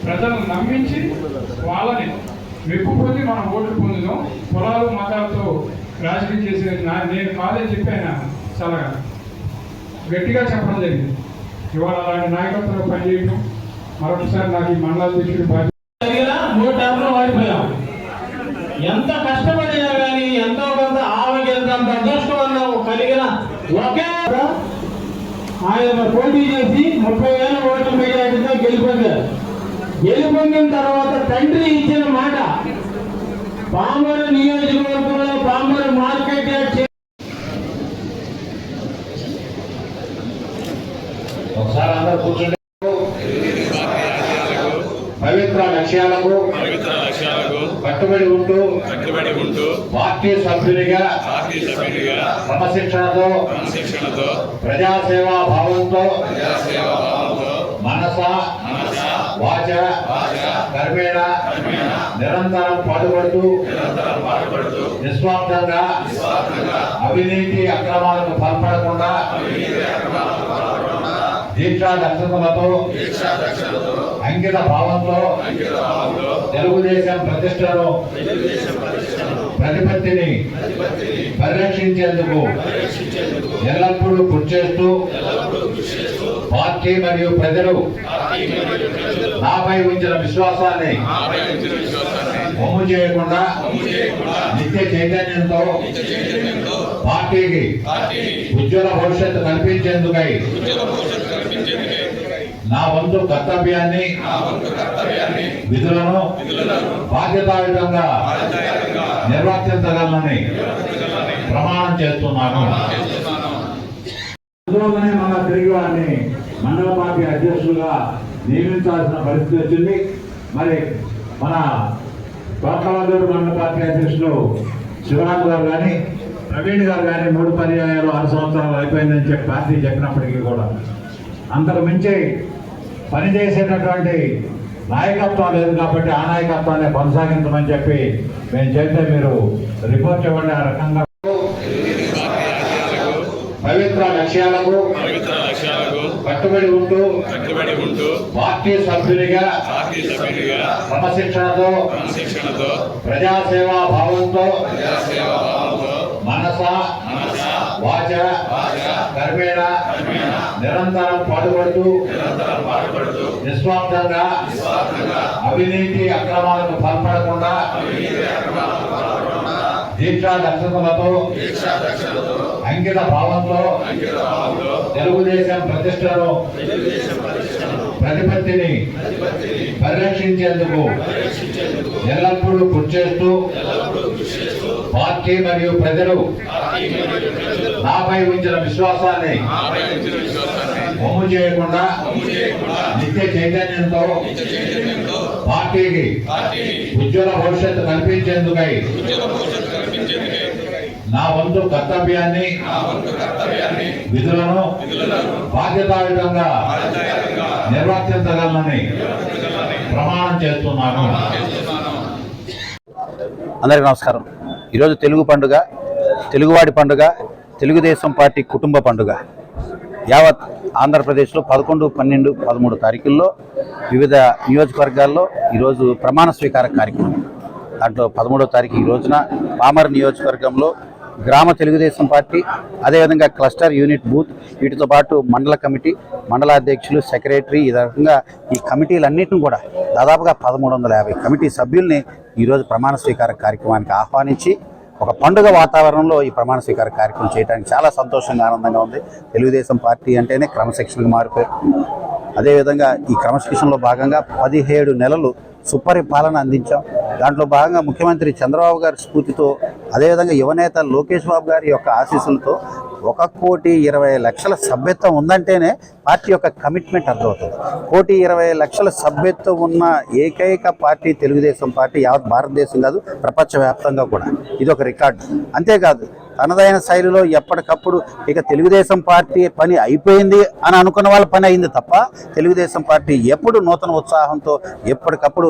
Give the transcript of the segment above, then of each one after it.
ప్రజలను నమ్మించి వాళ్ళని మెప్పుకొని మనం ఓట్లు పొందుదాం. పొలాలు మతాలతో రాజకీయం చేసే నా- నేను కాదని చెప్పాను చాలా గట్టిగా చెప్పడం జరిగింది. ఇవాళ అలాంటి నాయకత్వంలో పనిచేయడం మరొకసారి నాకు ఈ మండలాధ్యక్షుడి బాధ్యత మూడు వాడిపోయాం. ఎంత కష్టపడినా కానీ ఎంతో కొంత ఆవగింతంత అదృష్టం కలిగిన ఒకే ఆయన పోటీ చేసి ముప్పై వేల ఓట్ల మెజార్టీతో గెలుపొందారు. గెలుపొందిన తర్వాత తండ్రి ఇచ్చిన మాట పామరు నియోజకవర్గంలో పామరు మార్కెట్ ఒకసారి అందరూ కూర్చోండి పవిత్ర లక్ష్యాలకు కట్టుబడి ఉంటూ కట్టుబడి ఉంటూ పార్టీ సభ్యునిగా పార్టీ సభ్యునిగా క్రమశిక్షణతో క్రమశిక్షణతో ప్రజాసేవా భావంతో ప్రజాసేవా భావంతో మనస మనస వాచ వాచ కర్మేణ కర్మేణ నిరంతరం పాటుపడుతూ నిరంతరం పాటుపడుతూ నిస్వార్థంగా అవినీతి అక్రమాలకు పాల్పడకుండా దీక్షా దక్షతలతో దీక్షా దక్షతతో అంకిత భావంతో తెలుగుదేశం ప్రతిష్టను ప్రతిపత్తిని పరిరక్షించేందుకు ఎల్లప్పుడూ కృషి చేస్తూ పార్టీ మరియు ప్రజలు నాపై ఉంచిన విశ్వాసాన్ని వమ్ము చేయకుండా నిత్య చైతన్యంతో పార్టీకి ఉజ్వల భవిష్యత్తు కల్పించేందుకై నా వంతు కర్తవ్యాన్ని విధులను బాధ్యతాయుతంగా నిర్వర్తించగలనని ప్రమాణం చేస్తున్నాను. అందువల్లనే మన తిరిగి వారిని మండల పార్టీ అధ్యక్షులుగా నియమించాల్సిన పరిస్థితి వచ్చింది. మరి మన కోట్లవాదూరు మండల పార్టీ అధ్యక్షులు శివరాజు గారు కానీ ప్రవీణ్ గారు కానీ మూడు పర్యాయాలు ఆరు సంవత్సరాలు అయిపోయిందని చెప్పి పార్టీ చెప్పినప్పటికీ కూడా అంతకు మించి పనిచేసేటటువంటి నాయకత్వం లేదు కాబట్టి ఆ నాయకత్వాన్ని కొనసాగించమని చెప్పి మేము చెప్తే మీరు రిపోర్ట్ ఇవ్వండి. ఆ రకంగా పవిత్ర లక్ష్యాలకు పవిత్ర లక్ష్యాలకు కట్టుబడి ఉంటూ కట్టుబడి ఉంటూ పార్టీ సభ్యునిగా పార్టీ సభ్యునిగా క్రమశిక్షణతో క్రమశిక్షణతో ప్రజాసేవా భావంతో ప్రజాసేవా భావంతో మనస మనస వాచ వాచ కర్మేణ కర్మేణ నిరంతరం పాటుపడుతూ నిరంతరం పాటుపడుతూ నిస్వార్థంగా నిస్వార్థంగా అవినీతి అక్రమాలకు పాల్పడకుండా దీక్షా దక్షతలతో దీక్షా దక్షతతో అంకిత భావంతో తెలుగుదేశం ప్రతిష్టను ప్రతిపత్తిని పరిరక్షించేందుకు ఎల్లప్పుడూ కృషి చేస్తూ పార్టీ మరియు ప్రజలు నాపై ఉంచిన విశ్వాసాన్ని వమ్ము చేయకుండా నిత్య చైతన్యంతో పార్టీకి ఉజ్వల భవిష్యత్తు కల్పించేందుకే నా వంతు కర్తవ్యాన్ని నా వంతు కర్తవ్యాన్ని విధులను బాధ్యతాయుతంగా నిర్వర్తించగలనని ప్రమాణం చేస్తున్నాను. అందరికీ నమస్కారం. ఈరోజు తెలుగు పండుగ తెలుగువాడి పండుగ తెలుగుదేశం పార్టీ కుటుంబ పండుగ. యావత్ ఆంధ్రప్రదేశ్లో పదకొండు పన్నెండు పదమూడు తారీఖుల్లో వివిధ నియోజకవర్గాల్లో ఈరోజు ప్రమాణ స్వీకార కార్యక్రమం. దాంట్లో పదమూడో తారీఖు ఈ రోజున పామర్ నియోజకవర్గంలో గ్రామ తెలుగుదేశం పార్టీ అదేవిధంగా క్లస్టర్ యూనిట్ బూత్ వీటితో పాటు మండల కమిటీ మండల అధ్యక్షులు సెక్రటరీ ఈ రకంగా ఈ కమిటీలన్నింటిని కూడా దాదాపుగా పదమూడు వందల యాభై కమిటీ సభ్యుల్ని ఈరోజు ప్రమాణ స్వీకార కార్యక్రమానికి ఆహ్వానించి ఒక పండుగ వాతావరణంలో ఈ ప్రమాణ స్వీకార కార్యక్రమం చేయడానికి చాలా సంతోషంగా ఆనందంగా ఉంది. తెలుగుదేశం పార్టీ అంటేనే క్రమశిక్షణకు మారిపోయి అదేవిధంగా ఈ క్రమశిక్షణలో భాగంగా పదిహేడు నెలలు సుపరిపాలన అందించాం. దాంట్లో భాగంగా ముఖ్యమంత్రి చంద్రబాబు గారి స్ఫూర్తితో అదేవిధంగా యువనేత లోకేష్ బాబు గారి యొక్క ఆశీస్సులతో ఒక కోటి ఇరవై లక్షల సభ్యత్వం ఉందంటేనే పార్టీ యొక్క కమిట్మెంట్ అర్థమవుతుంది. కోటి ఇరవై లక్షల సభ్యత్వం ఉన్న ఏకైక పార్టీ తెలుగుదేశం పార్టీ యావత్ భారతదేశం కాదు ప్రపంచవ్యాప్తంగా కూడా. ఇది ఒక రికార్డు. అంతేకాదు తనదైన శైలిలో ఎప్పటికప్పుడు ఇక తెలుగుదేశం పార్టీ పని అయిపోయింది అని అనుకున్న వాళ్ళ పని అయింది తప్ప తెలుగుదేశం పార్టీ ఎప్పుడు నూతన ఉత్సాహంతో ఎప్పటికప్పుడు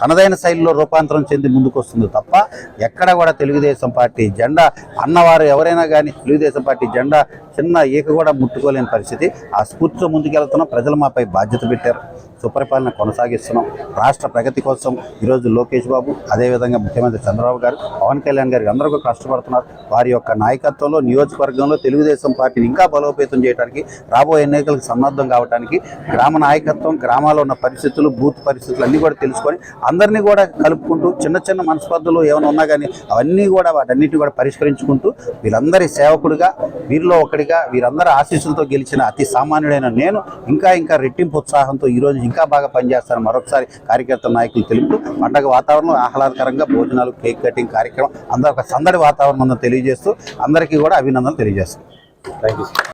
తనదైన శైలిలో రూపాంతరం చెంది ముందుకొస్తుంది తప్ప ఎక్కడ కూడా తెలుగుదేశం పార్టీ జెండా అన్నవారు ఎవరైనా కానీ తెలుగుదేశం పార్టీ జెండా చిన్న ఈక కూడా ముట్టుకోలేని పరిస్థితి. ఆ స్ఫూర్తితో ముందుకెళ్తున్నాం. ప్రజలు మాపై బాధ్యత పెట్టారు. సుపరిపాలన కొనసాగిస్తున్నాం. రాష్ట్ర ప్రగతి కోసం ఈరోజు లోకేష్ బాబు అదేవిధంగా ముఖ్యమంత్రి చంద్రబాబు గారు పవన్ కళ్యాణ్ గారికి అందరూ కూడా కష్టపడుతున్నారు. వారి యొక్క నాయకత్వంలో నియోజకవర్గంలో తెలుగుదేశం పార్టీని ఇంకా బలోపేతం చేయడానికి రాబోయే ఎన్నికలకు సన్నద్ధం కావడానికి గ్రామ నాయకత్వం గ్రామాల్లో ఉన్న పరిస్థితులు బూత్ పరిస్థితులు అన్నీ కూడా తెలుసుకొని అందరినీ కూడా కలుపుకుంటూ చిన్న చిన్న మనస్పర్ధలు ఏమైనా ఉన్నా కానీ అవన్నీ కూడా వాటన్నిటిని కూడా పరిష్కరించుకుంటూ వీళ్ళందరి సేవకుడిగా వీరిలో ఒకటిగా వీరందరి ఆశీస్సులతో గెలిచిన అతి సామాన్యుడైన నేను ఇంకా ఇంకా రెట్టింపు ఉత్సాహంతో ఈరోజు ఇంకా బాగా పనిచేస్తాను. మరొకసారి కార్యకర్త నాయకులు తెలుపుతూ పండగ వాతావరణం ఆహ్లాదకరంగా భోజనాలు కేక్ కటింగ్ కార్యక్రమం అందరూ ఒక సందడి వాతావరణం తెలియజేస్తూ అందరికీ కూడా అభినందనలు తెలియజేస్తాను థ్యాంక్ యూ